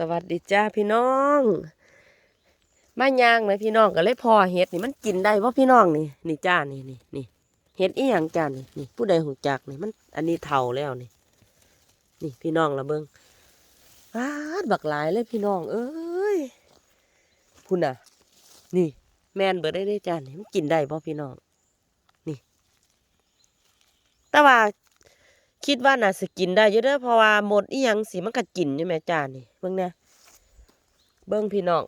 สวัสดีจ้าพี่น้องมายางนะพี่น้องก็เลยพอเห็ดนี่มันกินได้เพราะพี่น้องนี่นี่จ้านี่นี่นี่เห็ดอีหยังจ้านี่นี่ผู้ใดหูจักนี่มัน อันนี้เท่าแล้วนี่ นี่พี่น้องละเบิงอ้าดบักหลายเลยพี่น้อง เอ้ยพุ่นน่ะ นี่ แมนเบิดได้ได้จ้านี่มันกินได้เพราะพี่น้อง นี่ แต่ว่า คิดว่าน่าสกินได้อยู่เด้อเพราะว่าหมดอีหยังสิมันก็กินอยู่แม่จ้านี่เบิ่งนะเบิ่งพี่น้อง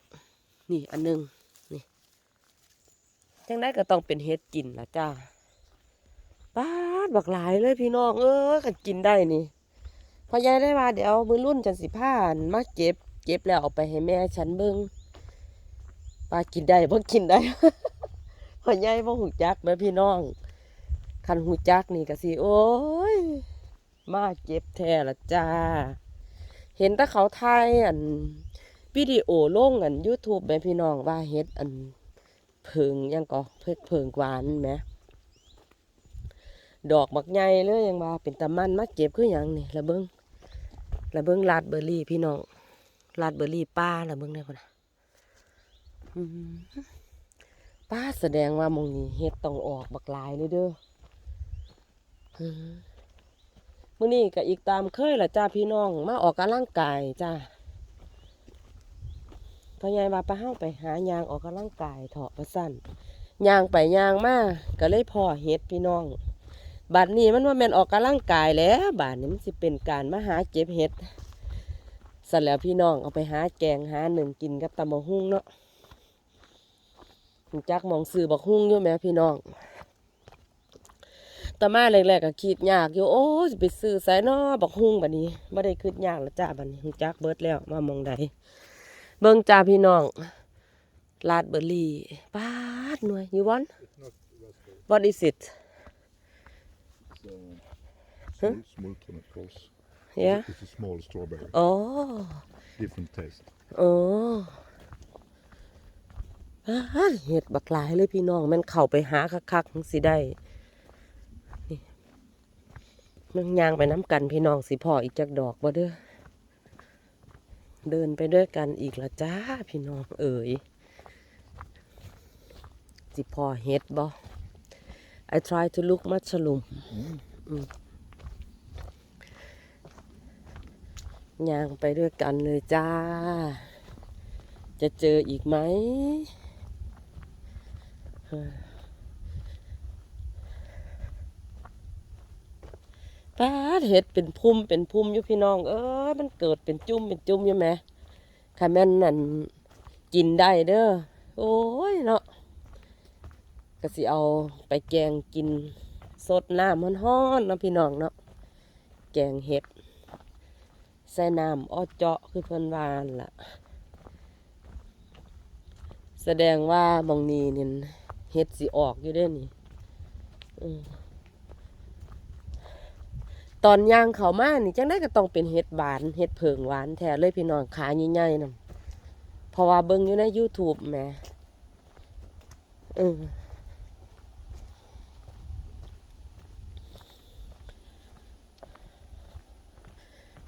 นี่อันหนึงนี่จังได้ก็ต้องเป็นเฮ็ดกินละจ้าป้าดบักหลายเลยพี่น้องเอ้ยก็กินได้นี่พอยายได้ว่าเดี๋ยวมือรุ่นจันสิพานมาเก็บ เก็บแล้วเอาไปให้แม่ฉันเบิ่งป้ากินได้บ่กินได้พอยายบ่หูจักแม่พี่น้องคันหูจักนี่ก็สิโอ้ย มาเก็บแทละจ้า เห็นแต่เขาทายอันวิดีโอลงอัน YouTube แม่พี่น้องว่าเฮ็ดอันเพิงยังก็เพิกเพิงหวานแหมดอกบักใหญ่เลยยังว่าเป็นตะมันมาเก็บคือหยังนี่ละเบิงละเบิงลาดเบอร์รี่พี่น้องลาดเบอร์รี่ป้าละเบิงได้คนน่ะป้าแสดงว่ามองนี้เฮ็ดต้องออกบักลายเลยเด้อ มมื่อนี้ก็อีกตามเคยละจ้าพี่น้องมาออกกำลังกายจ้าพอยายว่าไปเฮ้าไปหายางออกกำลังกายเถาะประสั้นยางไปยางมาก็เลยพ่อเฮ็ดพี่น้องบัดนี้มันว่าแม่นออกกำลังกายแล้วบาดนี้มันสิเป็นการมาหาเก็บเห็ดสันแล้วพี่น้องเอาไปหาแกงหาหนึ่งกินกับตำบักหุ่งเนาะจักมองซื้อบักหุ่งอยู่แหม่พี่น้อง ต่มาแรกๆก็คิดยากอยู่โอ้สิไปซื้อไสนอบักฮุ่งบัดนี้ไม่ได้คิดยากแล้วจ้าบัดนี้ฮู้จักเบิดแล้วมามองใดเบิ่งจ้าพี่น้องลาดเบอร์รี่ปาดหน่วย you want what is it It's uh, small, small chemicals. yeah It's a small strawberry, อ๋อ different taste. อ๋อปาดเห็ดบักหลายเลยพี่น้องแมันเข้าไปหาคักๆจั่งสิได้นี่ มันย่างไปน้ำกันพี่น้องสิพ่ออีกจักดอกบ่เด้อเดินไปด้วยกันอีกละจ้าพี่น้องเอ๋ยสิพอเฮ็ดบ่ I try to look mushroom อืมย่างไปด้วยกันเลยจ้า จะเจออีกไหมเฮ้ย ป้าเห็ดเป็นพุ่มเป็นพุ่มอยู่พี่น้อง เอ้มันเกิดเป็นจุ่มเป็นจุ่มอยู่ไหมค่ะแม่นนั่นกินได้เด้อโอ้ยเนาะก็สิเอาไปแกงกินสดน้ำมันฮ้อนๆเนาะพี่น้องเนาะแกงเห็ดใส่น้ำอ้อเจาะคือเพิ่นวานล่ะ แสดงว่าบางนีนี่เห็ดสิออกอยู่เด้นี่อืม ตอนย่างเขามานี่จังได้ก็ต้องเป็นเห็ดหวานเห็ดเผิงหวานแท้เลยพี่น้องขาใหญ่ๆนำเพราะว่าเบิ่งอยู่ใน YouTube แหมเออ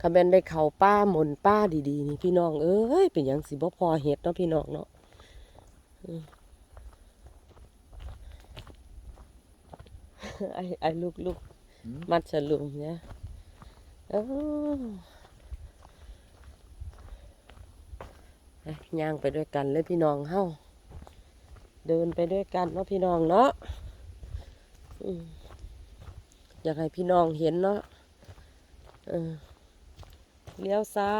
คำเป็นได้เขาป้าหมนป้าดีๆนี่พี่น้องเอ้ยเป็นหยังสิบ่พอเห็ดเนาะพี่น้องเนาะ I I look look Mm. mushroom yeah โอ้ไปย่างไปด้วยกันเลยพี่น้องเฮาเดินไปด้วยกันเนาะพี่น้องเนาะอยากให้พี่น้องเห็นเนาะเลี้ยวซ้า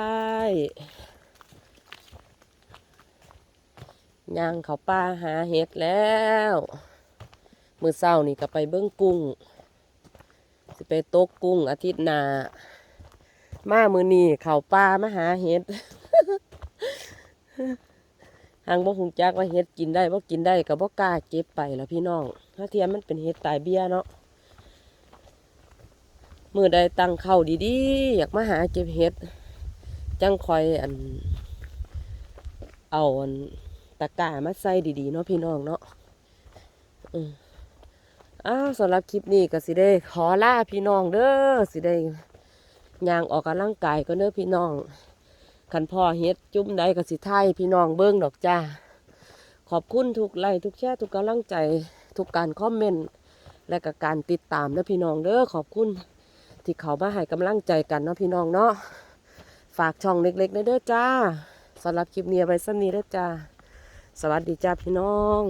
ยย่างเขาป้าหาเห็ดแล้ว มือเศร้านี่ก็ไปเบิ้องกุ้ง สิไปตกกุ้งอาทิตย์หน้ามามือนีเข่าป่ามาหาเห็ดหางบ่คงจักว่าเห็ดกินได้บ่กินได้ก็บ่กล้าเก็บไปแล้วพี่น้องถ้าเทียมมันเป็นเห็ดตายเบี้ยเนาะมือใดตั้งเข้าดีๆ อยากมาหาเก็บเห็ด จังคอยอัน เอาอันตะกร้ามาใส่ดีๆเนาะพี่น้องเนาะอืม อ้าวสำหรับคลิปนี้ก็สิได้ขอลาพี่น้องเด้อสิได้ย่างออกกำลังกายก็เด้อพี่น้องคันพ่อเฮ็ดจุ่มใดก็สิไทยพี่น้องเบิ่งดอกจ้าขอบคุณทุกไลค์ทุกแชร์ทุกกำลังใจทุกการคอมเมนต์และก็การติดตามเด้อพี่น้องเด้อขอบคุณที่เขามาให้กำลังใจกันเนาะพี่น้องเนาะฝากช่องเล็กๆนะเด้อจ้าสำหรับคลิปนี้ไว้สั้นนี้เด้อจ้า สวัสดีจ้าพี่น้อง